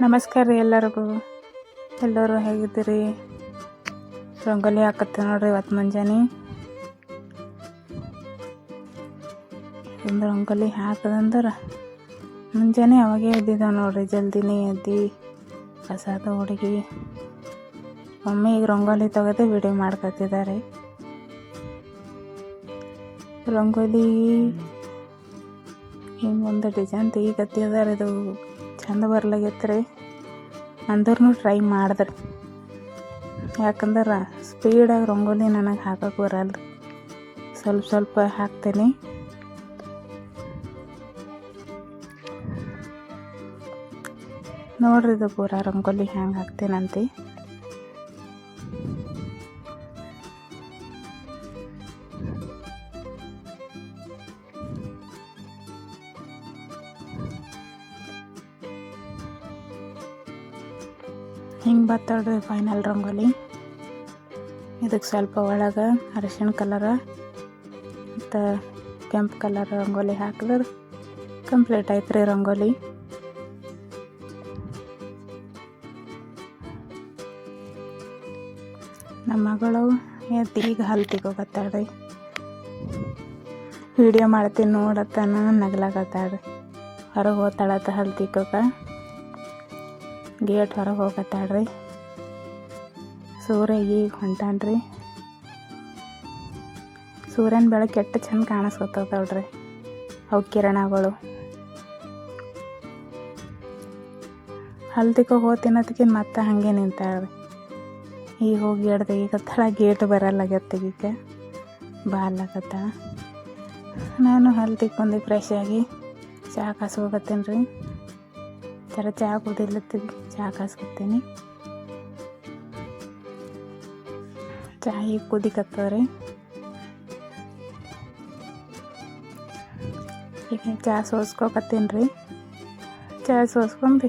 ನಮಸ್ಕಾರ ರೀ ಎಲ್ಲರಿಗೂ. ಎಲ್ಲರೂ ಹೇಗಿದ್ದೀರಿ? ರಂಗೋಲಿ ಹಾಕತ್ತೆ ನೋಡ್ರಿ ಇವತ್ತು ಮುಂಜಾನೆ. ಒಂದು ರಂಗೋಲಿ ಹಾಕದಂದ್ರೆ ಮುಂಜಾನೆ ಅವಾಗೇ ಎದ್ದಿದ್ದಾವೆ ನೋಡ್ರಿ, ಜಲ್ದಿನೇ ಎದ್ದು ಕಸದ ಹುಡುಗಿ. ಒಮ್ಮೆ ಈಗ ರಂಗೋಲಿ ತೆಗೆದು ವಿಡಿಯೋ ಮಾಡ್ಕೊತಿದ್ದಾರೆ ರಂಗೋಲಿ ಹಿಂಗೊಂದು ಡಿಸೈನ್ ತೆಗಿಕತ್ತಿದಾರೆ ಇದು. ಚಂದ ಬರ್ಲಾಗೈತೆ ರೀ ಅಂದ್ರೂ ಟ್ರೈ ಮಾಡಿದ್ರಿ ಯಾಕಂದ್ರೆ ಸ್ಪೀಡಾಗಿ ರಂಗೋಲಿ ನನಗೆ ಹಾಕೋಕೆ ಬರಲ್ಲ ಸ್ವಲ್ಪ ಸ್ವಲ್ಪ ಹಾಕ್ತೀನಿ. ನೋಡ್ರಿ ಇದು ಪೂರ ರಂಗೋಲಿ ಹ್ಯಾಂಗೆ ಹಾಕ್ತೇನಂತೆ. ಹಿಂಗೆ ಬರ್ತಳ್ರಿ ಫೈನಲ್ ರಂಗೋಲಿ. ಇದಕ್ಕೆ ಸ್ವಲ್ಪ ಒಳಗೆ ಅರಿಶಿಣ ಕಲರ ಮತ್ತು ಕೆಂಪು ಕಲರ್ ರಂಗೋಲಿ ಹಾಕಿದ್ರೆ ಕಂಪ್ಲೀಟ್ ಆಯ್ತು ರೀ ರಂಗೋಲಿ. ನಮ್ಮ ಮಗಳು ಎದ್ದು ಈಗ ಹಲ್ತಿಗೋಗತ್ತಾಳ್ರಿ ವಿಡಿಯೋ ಮಾಡ್ತೀನಿ ನೋಡತ್ತಾನ ನಗ್ಲಾಗತ್ತಾಳ್ರಿ ಹೊರಗೆ ಹೋಗ್ತಾಳತ್ತ ಹಲ್ತಿಗೋಗ ಗೇಟ್ ಹೊರಗೆ ಹೋಗತ್ತಾಳ್ರಿ. ಸೂರ್ಯ ಈಗ ಹೊಂಟಾನ್ರಿ. ಸೂರ್ಯನ ಬೆಳಕು ಎಷ್ಟು ಚೆಂದ ಕಾಣಿಸ್ಕೊತಾವಳ್ರಿ ಅವು ಕಿರಣಗಳು. ಹಲ್ದಿಕ್ಕ ಹೋಗಿ ತಿನ್ನೋದಕ್ಕೆ ಮತ್ತೆ ಹಾಗೆ ನಿಂತಾಳ್ರಿ. ಈಗ ಹೋಗಿ ಗೇಟ್ ತೆಗಿಕತ್ತಾಳ ಗೇಟ್ ಬರಲ್ಲಾಗತ್ತೆ ಈಗ ಬಾರ್ಲಾಕತ್ತಾಳ ನಾನು ಹಲ್ಲು ತಿಕ್ಕೊಂಡು ಫ್ರೆಶ್ ಆಗಿ ಚಹಾ ಕಾಸು ರೀ. ಥರ ಚಹಾ ಕುದಿಲತ್ತೀವಿ ಚಹಾ ಕಾಸ್ಕೊತೀನಿ ಚಹಾ ಈಗ ಕುದಿಕತ್ತವ್ರಿ ಈಗ ಚಹಾ ಸೋಸ್ಕೊಕತ್ತೀನಿ ರೀ ಚಹಾ ಸೋಸ್ಕೊಂಡು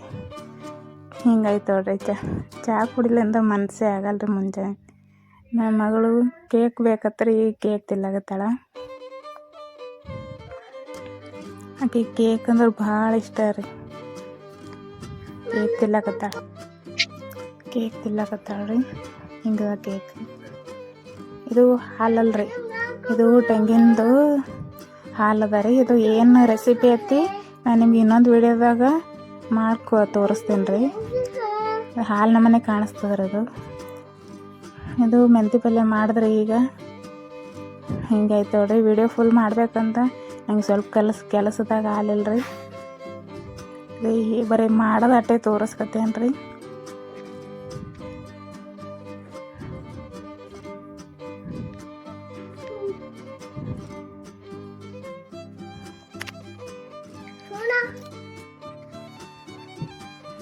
ಹಿಂಗಾಯ್ತು ನೋಡ್ರಿ ಚಹಾ ಚಹಾ ಕುಡಿಲಿಂದ ಮನಸ್ಸೇ ಆಗಲ್ಲ ರೀ ಮುಂಜಾನೆ. ನನ್ನ ಮಗಳು ಕೇಕ್ ಬೇಕತ್ರಿ ಈಗ ಕೇಕ್ ತಿನ್ಲಾಕತ್ತಾಳ ಆಕೆ ಕೇಕ್ ಅಂದ್ರೆ ಭಾಳ ಇಷ್ಟ ರೀ. ಕೇಕ್ ತಿಲ್ಲಕತ್ತಾಳ ಕೇಕ್ ತಿನ್ಲಾಕತ್ತಾಳ ರೀ ಹಿಂಗೆ ಕೇಕ್. ಇದು ಹಾಲಲ್ರಿ. ಇದು ತೆಂಗಿನದು ಹಾಲು ಅದ ರೀ. ಇದು ಏನು ರೆಸಿಪಿ ಐತಿ? ನಾನು ನಿಮ್ಗೆ ಇನ್ನೊಂದು ವಿಡಿಯೋದಾಗ ಮಾಡ್ಕೊ ತೋರಿಸ್ತೀನಿ ರೀ ಹಾಲು ನಮ್ಮನೆ ಕಾಣಿಸ್ತದ್ರಿ ಅದು ಇದು ಮೆಂತಿ ಪಲ್ಯ ಮಾಡಿದ್ರಿ ಈಗ. ಹಿಂಗಾಯ್ತು ನೋಡ್ರಿ. ವಿಡಿಯೋ ಫುಲ್ ಮಾಡ್ಬೇಕಂತ. ನಂಗೆ ಸ್ವಲ್ಪ ಕೆಲಸ ಕೆಲಸದಾಗ ಹಾಲಿಲ್ಲ ರೀ ಬರೀ ಮಾಡೋದು ಅಟ್ಟೆ ತೋರಿಸ್ಕತ್ತೇನ್ರಿ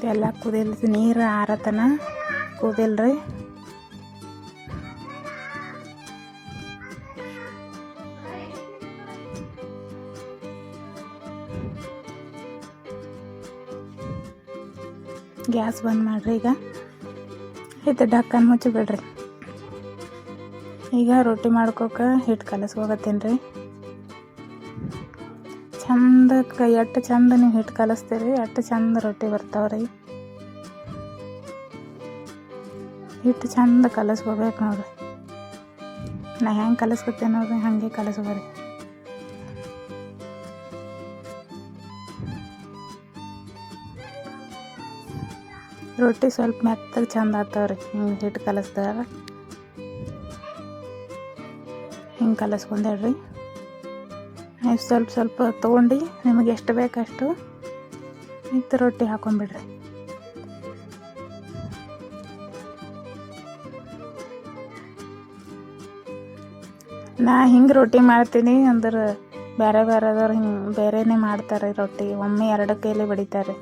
ಎಲ್ಲ ಕುದಿಲ್ ನೀರು ಆರತನ ಕುದಿಲ್ರಿ ಗ್ಯಾಸ್ ಬಂದ್ ಮಾಡ್ರಿ ಈಗ. ಇದು ಡಕ್ಕನ್ ಮುಚ್ಚಿ ಬಿಡ್ರಿ ಈಗ ರೊಟ್ಟಿ ಮಾಡ್ಕೋಕ ಹಿಟ್ಟು ಕಲಸ್ಕೋಗತ್ತೀನಿ ರೀ ಚಂದ ಎಟ್ಟು ಚಂದ ನೀವು ಹಿಟ್ಟು ಕಲಿಸ್ತೀರಿ ಎಟ್ಟು ಚಂದ ರೊಟ್ಟಿ ಬರ್ತಾವ್ರಿ. ಹಿಟ್ಟು ಚಂದ ಕಲಸ್ಕೋಬೇಕು ನೋಡ್ರಿ. ನಾ ಹೆಂಗೆ ಕಲಸ್ಕೊತೇನೆ ನೋಡ್ರಿ, ಹಾಗೆ ಕಲಸ್ಕೊರಿ. ರೊಟ್ಟಿ ಸ್ವಲ್ಪ ಮೆತ್ತಗೆ ಚಂದ ರೀ. ಹಿಂಗೆ ಹಿಟ್ಟು ಕಲಸ್ದಾರ ಹಿಂಗೆ ಕಲಸ್ಕೊಂಡೇಳ್ರಿ ನೀವು ಸ್ವಲ್ಪ ಸ್ವಲ್ಪ ತೊಗೊಂಡು ನಿಮಗೆ ಎಷ್ಟು ಬೇಕಷ್ಟು ಮತ್ತು ರೊಟ್ಟಿ ಹಾಕೊಂಡ್ಬಿಡ್ರಿ ನಾ ಹಿಂಗೆ ರೊಟ್ಟಿ ಮಾಡ್ತೀನಿ ಅಂದ್ರೆ ಬೇರೆ ಬೇರೆದವ್ರು ಹಿಂಗೆ ಬೇರೆನೇ ಮಾಡ್ತಾರೆ ರೊಟ್ಟಿ. ಒಮ್ಮೆ ಎರಡು ಕೈಲಿ ಬಡಿತಾರೆ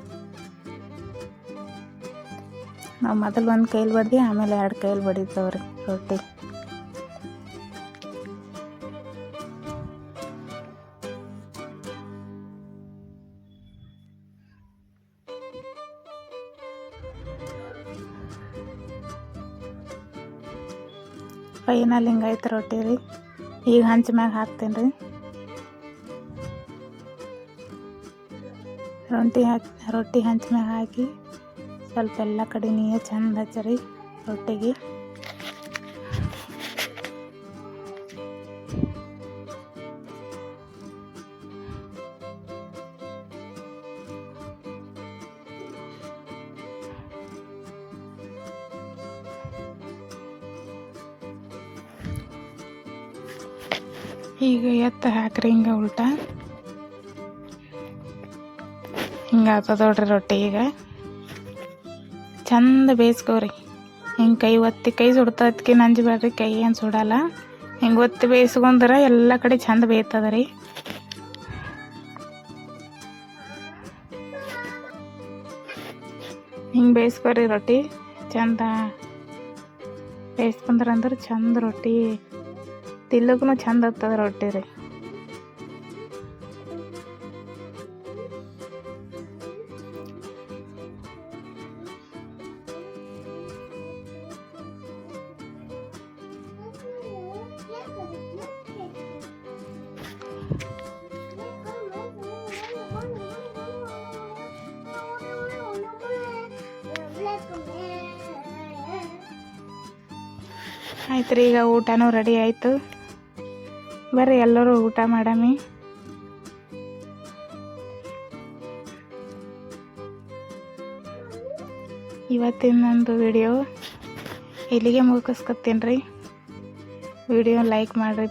ನಾವು ಮೊದಲು ಒಂದು ಕೈಲಿ ಬಡ್ದು ಆಮೇಲೆ ಎರಡು ಕೈಲಿ ಬಡಿತವ್ರಿ ರೊಟ್ಟಿ. ಫೈನಲ್ ಹಿಂಗೈತೆ ರೊಟ್ಟಿ ರೀ? ಈಗ ಹಂಚ ಮ್ಯಾಗ ಹಾಕ್ತೀನಿ ರೀ ರೊಟ್ಟಿ ಹಾಕಿ, ರೊಟ್ಟಿ ಹಂಚ ಮ್ಯಾಗ ಹಾಕಿ ಸ್ವಲ್ಪ ಎಲ್ಲ ಕಡೆ ನೀರು ಚಂದ ಹಚ್ಚರಿ ರೊಟ್ಟಿಗೆ. ಈಗ ಎತ್ತ ಹಾಕ್ರಿ, ಹಿಂಗೆ ಉಲ್ಟಾ. ಹಿಂಗೆ ಆಗ್ತದ ನೋಡ್ರಿ ರೊಟ್ಟಿ ಈಗ. ಚಂದ ಬೇಯಿಸ್ಕೋರಿ. ಹಿಂಗೆ ಕೈ ಒತ್ತಿ ಕೈ ಸುಡ್ತದಕ್ಕೆ ನಂಜಬೇಡ್ರಿ ಕೈ ಏನು ಸುಡಲ್ಲ. ಹಿಂಗೆ ಒತ್ತಿ ಬೇಯಿಸ್ಕೊಂಡ್ರೆ ಎಲ್ಲ ಕಡೆ ಚಂದ ಬೇಯ್ತದ ರೀ ಹಿಂಗೆ ಬೇಯಿಸ್ಕೊರಿ ರೊಟ್ಟಿ, ಚಂದ ಬೇಯಿಸ್ಕೊಂಡ್ರೆ ಅಂದ್ರೆ ಚಂದ ರೊಟ್ಟಿ. ತಿಲ್ಲಕ್ಕೂ ಚಂದ ಆಗ್ತದ ರೊಟ್ಟಿ ರೀ ಆಯ್ತು ರೀ ಈಗ ಊಟನೂ ರೆಡಿ ಆಯಿತು. ಬರ್ರಿ, ಎಲ್ಲರೂ ಊಟ ಮಾಡಮಿ. ಇವತ್ತಿನ ನಂದು ವಿಡಿಯೋ ಇಲ್ಲಿಗೆ ಮುಗಿಸ್ಕೊತೀನಿ ರೀ. ವಿಡಿಯೋ ಲೈಕ್ ಮಾಡಿರಿ